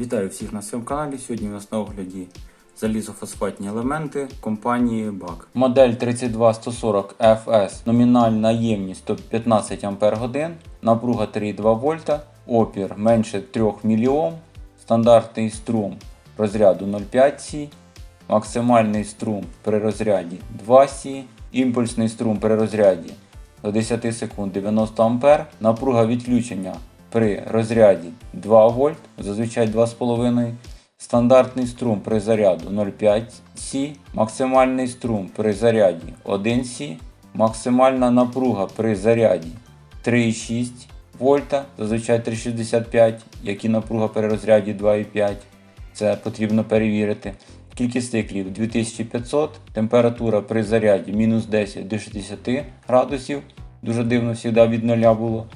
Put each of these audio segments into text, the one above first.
Вітаю всіх на своєму каналі. Сьогодні у нас на огляді залізофосфатні елементи компанії BAK. Модель 32140 FS, номінальна ємність 115 Ах, напруга 3,2 вольта, опір менше 3 мільйом, стандартний струм розряду 0,5 С, максимальний струм при розряді 2 С, імпульсний струм при розряді до 10 секунд 90 А, напруга відключення при розряді 2 вольт, зазвичай 2,5 Стандартний струм при заряду 0,5 С, максимальний струм при заряді 1 С, максимальна напруга при заряді 3,6 вольта, зазвичай 3,65, як і напруга при розряді 2,5. Це потрібно перевірити. Кількість циклів 2500, температура при заряді мінус 10 до 60 градусів, дуже дивно завжди від нуля було.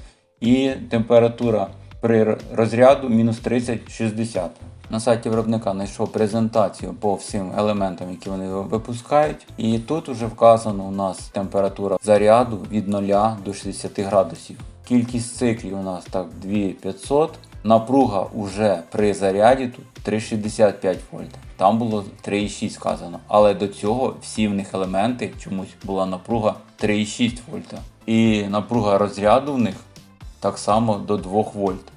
І температура при розряду мінус 30-60. На сайті виробника знайшов презентацію по всім елементам, які вони випускають. І тут вже вказано у нас температура заряду від 0 до 60 градусів. Кількість циклів у нас так 2500. Напруга уже при заряді тут 3,65 вольта. Там було 3,6 сказано. Але до цього всі в них елементи чомусь була напруга 3,6 вольта. І напруга розряду в них так само до 2 вольт.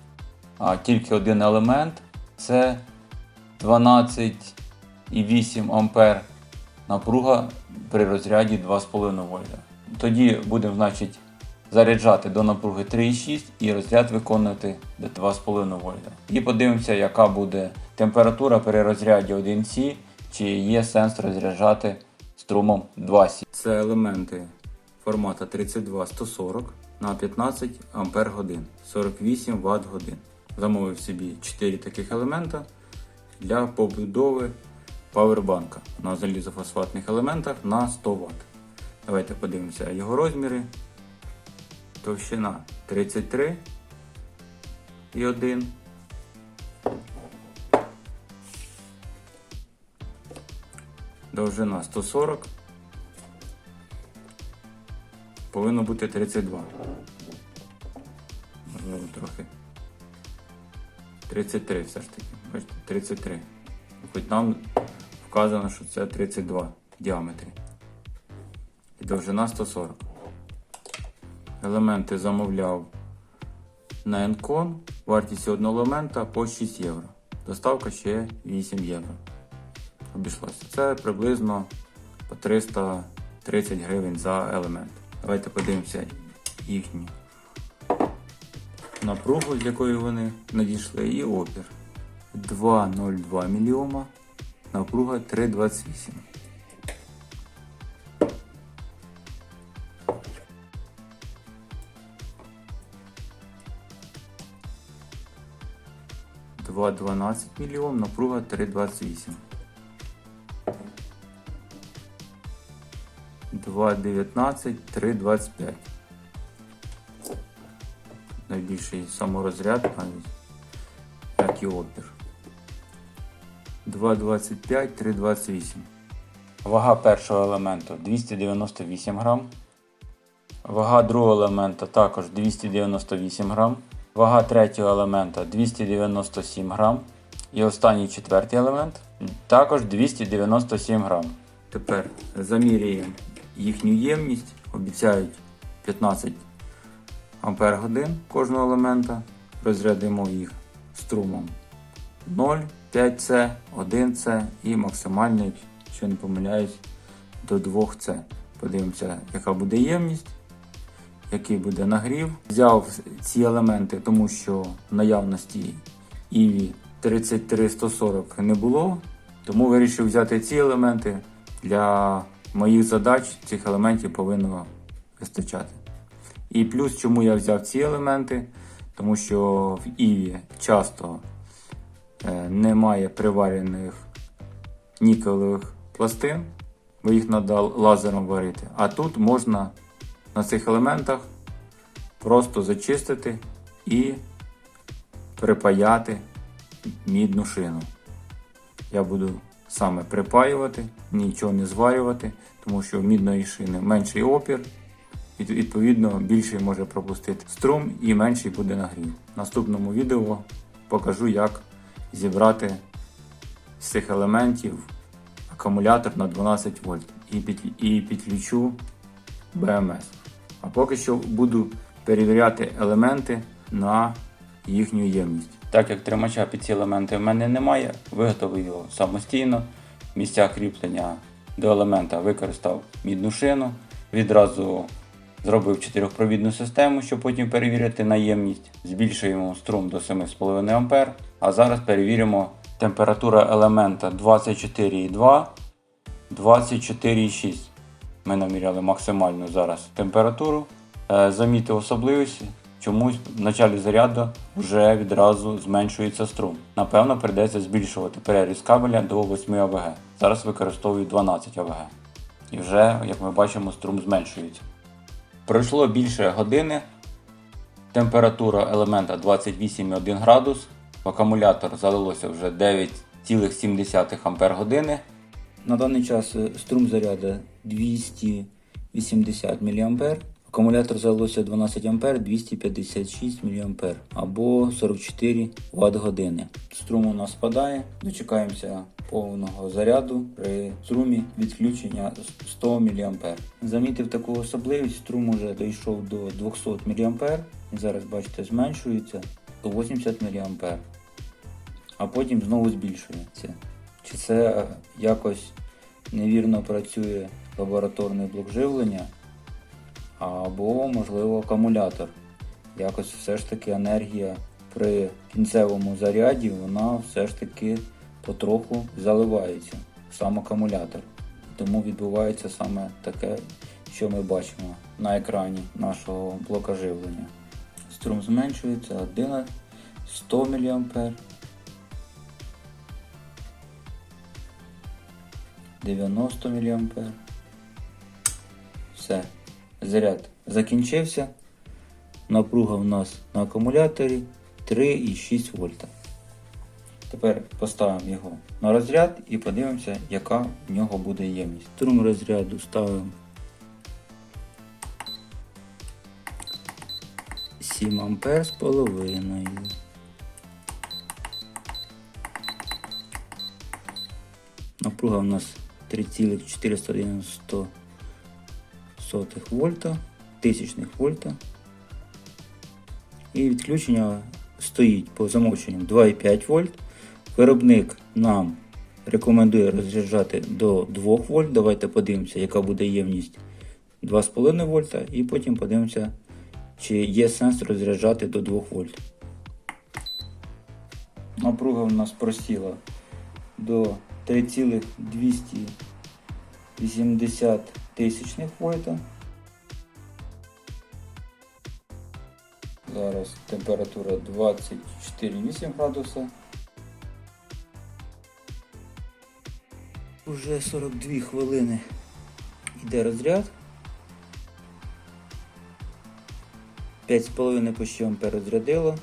А тільки один елемент це 12,8 ампер. Напруга при розряді 2,5 вольта. Тоді будемо, значить, заряджати до напруги 3,6 і розряд виконувати до 2,5 вольта. І подивимося, яка буде температура при розряді 1С, чи є сенс розряджати струмом 2С. Це елементи формата 32140 на 15 ампер годин 48 Вт годин. Замовив собі 4 таких елемента для побудови павербанка на залізофосфатних елементах на 100 Вт. Давайте подивимося його розміри. Товщина 33 і 1. Довжина 140. Повинно бути 32. Можливо, трохи. 33 все ж таки. Бачите, 33. Хоч там вказано, що це 32 в діаметрі. І довжина 140. Елементи замовляв на Encon. Вартість одного елемента по 6 євро. Доставка ще 8 євро. Обійшлося. Це приблизно по 330 гривень за елемент. Давайте подивимося їхню напругу, з якої вони надійшли, і опір. 2,02 мільйома, напруга 3,28. Два 12 мільйом, напруга 3,28. 2,19, 3,25. Найбільший саморозряд навіть, як і опір. 2,25, 3,28. Вага першого елементу 298 грам. Вага другого елемента також 298 грам. Вага третього елемента 297 грам. І останній четвертий елемент також 297 грам. Тепер заміряємо їхню ємність. Обіцяють 15 ампер кожного елемента. Розрядимо їх струмом 0, 5С, 1С і максимальний, якщо не помиляюсь, до 2С. Подивимося, яка буде ємність, який буде нагрів. Взяв ці елементи, тому що в наявності EV 33140 не було, тому вирішив взяти ці елементи. Для моїх задач цих елементів повинно вистачати. І плюс, чому я взяв ці елементи, тому що в Іві часто е, немає приварених нікелевих пластин, бо їх треба лазером варити. А тут можна на цих елементах просто зачистити і припаяти мідну шину. Я буду саме припаювати, нічого не зварювати, тому що в мідної шини менший опір, і відповідно більший може пропустити струм і менший буде нагрів. В наступному відео покажу, як зібрати з цих елементів акумулятор на 12 вольт і, під, і підключу БМС. А поки що буду перевіряти елементи на їхню ємність. Так як тримача під ці елементи в мене немає, виготовив його самостійно. Місця кріплення до елемента використав мідну шину. Відразу зробив чотирьохпровідну систему, щоб потім перевірити наємність. Збільшуємо струм до 7,5 А. А зараз перевіримо температура елемента 24,2, 24,6. Ми наміряли максимальну зараз температуру. Е, Замітив особливість, чомусь в началі заряду вже відразу зменшується струм. Напевно, прийдеться збільшувати переріз кабеля до 8 АВГ. Зараз використовую 12 АВГ. І вже, як ми бачимо, струм зменшується. Пройшло більше години. Температура елемента 28,1 градус. В акумулятор залилося вже 9,7 Ампер години. На даний час струм заряду 280 мА. Акумулятор залилося 12 А 256 мА або 44 Вт години. Струм у нас спадає. Дочекаємося повного заряду при струмі відключення 100 мА. Замітив таку особливість, струм уже дійшов до 200 мА. І зараз бачите, зменшується до 80 мА. А потім знову збільшується. Чи це якось невірно працює лабораторний блок живлення, або, можливо, акумулятор. Якось все ж таки енергія при кінцевому заряді, вона все ж таки потроху заливається в сам акумулятор. Тому відбувається саме таке, що ми бачимо на екрані нашого блока живлення. Струм зменшується 1 100 мА. 90 мА. Все. Заряд закінчився. Напруга в нас на акумуляторі 3,6 вольта. Тепер поставимо його на розряд і подивимося, яка в нього буде ємність. Струм розряду ставимо 7 ампер з половиною. Напруга у нас 3,490 сотих вольта, тисячних вольта. І відключення стоїть по замовченню 2,5 вольт. Виробник нам рекомендує розряджати до 2 вольт. Давайте подивимося, яка буде ємність 2,5 вольта, і потім подивимося, чи є сенс розряджати до 2 вольт. Напруга в нас просіла до 3,280 тисячних вольта. Зараз температура 24,8 градуса. Уже 42 хвилини йде розряд. 5,5 почти ампер розрядило.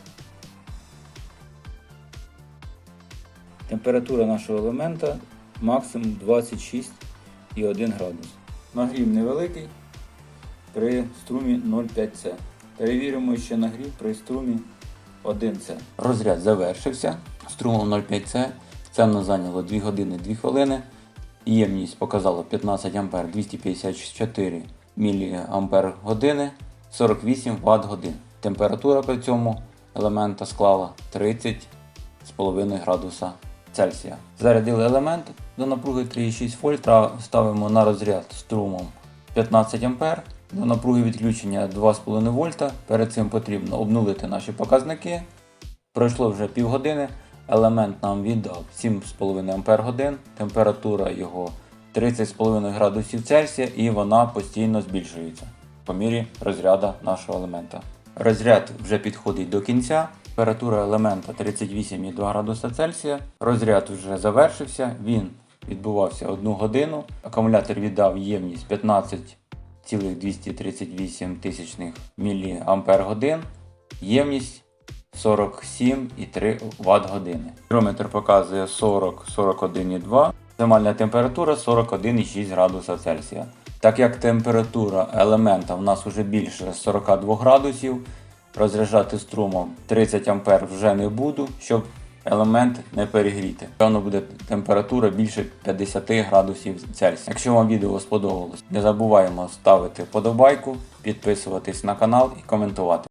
Температура нашого елемента максимум 26,1 градус. Нагрів невеликий при струмі 0,5С. Перевіримо ще нагрів при струмі 1С. Розряд завершився. Струмом 0,5С. Це зайняло 2 години 2 хвилини. Ємність показала 15 А 254 мА години 48 Вт годин. Температура при цьому елемента склала 30,5 градуса Цельсія. Зарядили елемент до напруги 3,6 вольт, ставимо на розряд струмом 15 А. До напруги відключення 2,5 вольта. Перед цим потрібно обнулити наші показники. Пройшло вже півгодини. Елемент нам віддав 7,5 Ампер годин. Температура його 30,5 градусів Цельсія і вона постійно збільшується по мірі розряду нашого елемента. Розряд вже підходить до кінця. Температура елемента 38,2 градуса Цельсія. Розряд вже завершився. Він відбувався 1 годину. Акумулятор віддав ємність 15,238 тисячних мАч. Ємність 47,3 Вт години. Гірометр показує 40-41,2. Максимальна температура 41,6 градуса Цельсія. Так як температура елемента в нас вже більше 42 градусів, розряджати струмом 30 А вже не буду, щоб елемент не перегріти. Певно буде температура більше 50 градусів Цельсія. Якщо вам відео сподобалось, не забуваємо ставити вподобайку, підписуватись на канал і коментувати.